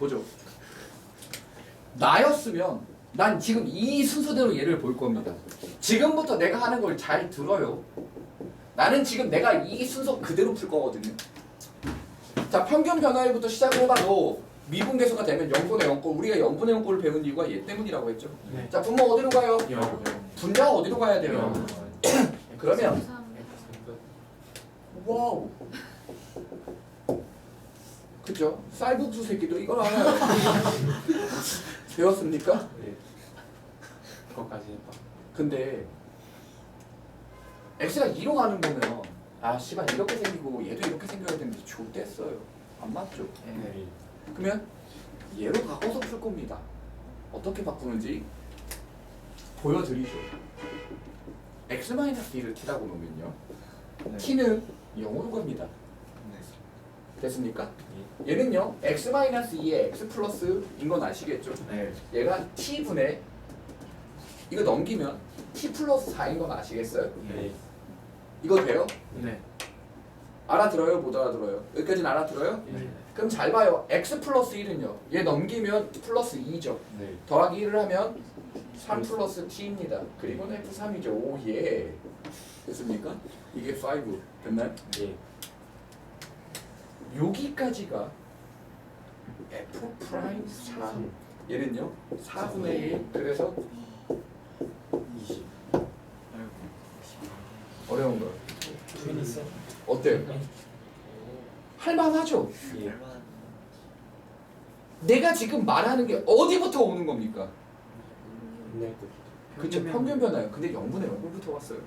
보죠. 나였으면 난 지금 이 순서대로 얘를 볼 겁니다. 지금부터 내가 하는 걸 잘 들어요. 나는 지금 내가 이 순서 그대로 풀 거거든요. 자, 평균 변화율부터 시작을 해봐도 미분계수가 되면 0분의 0꼴 우리가 0분의 0꼴을 배운 이유가 얘 때문이라고 했죠. 네. 자, 분모 어디로 가요? 영. 분자가 어디로 가야 돼요? 그러면 와우. 그죠? 쌀국수 새끼도 이걸 알아요. 배웠습니까? 네. 그거까지 해봐. 근데 x가 2로 가는 거면 아 씨발 이렇게 생기고 얘도 이렇게 생겨야 되는데 좋댔어요. 안 맞죠? 네. 그러면 얘로 바꿔서 풀 겁니다. 어떻게 바꾸는지 보여드리죠. x-d를 t라고 놓으면요. 네. t는 0으로 갑니다. 됐습니까? 얘는요 x-2의 x 플러스인 건 아시겠죠? 네. 얘가 t분의 이거 넘기면 t 플러스 4인 건 아시겠어요? 네. 이거 돼요? 네. 알아들어요? 못 알아들어요? 여기까지는 알아들어요? 네. 그럼 잘 봐요 x 플러스 1은요 얘 넘기면 플러스 2죠 네. 더하기 1을 하면 3 플러스 t입니다 그리고는 f3이죠 오 예 됐습니까? 이게 5 됐나요? 네. 여기까지가 f 프라임 3 얘는요 4분의 1 그래서 20. 어려운 트윈이스? 어때요? 할만하죠? 예. 내가 지금 말하는 게 어디부터 오는 겁니까? 네. 그쵸 평균 변화요 근데 0분의 0부터 왔어요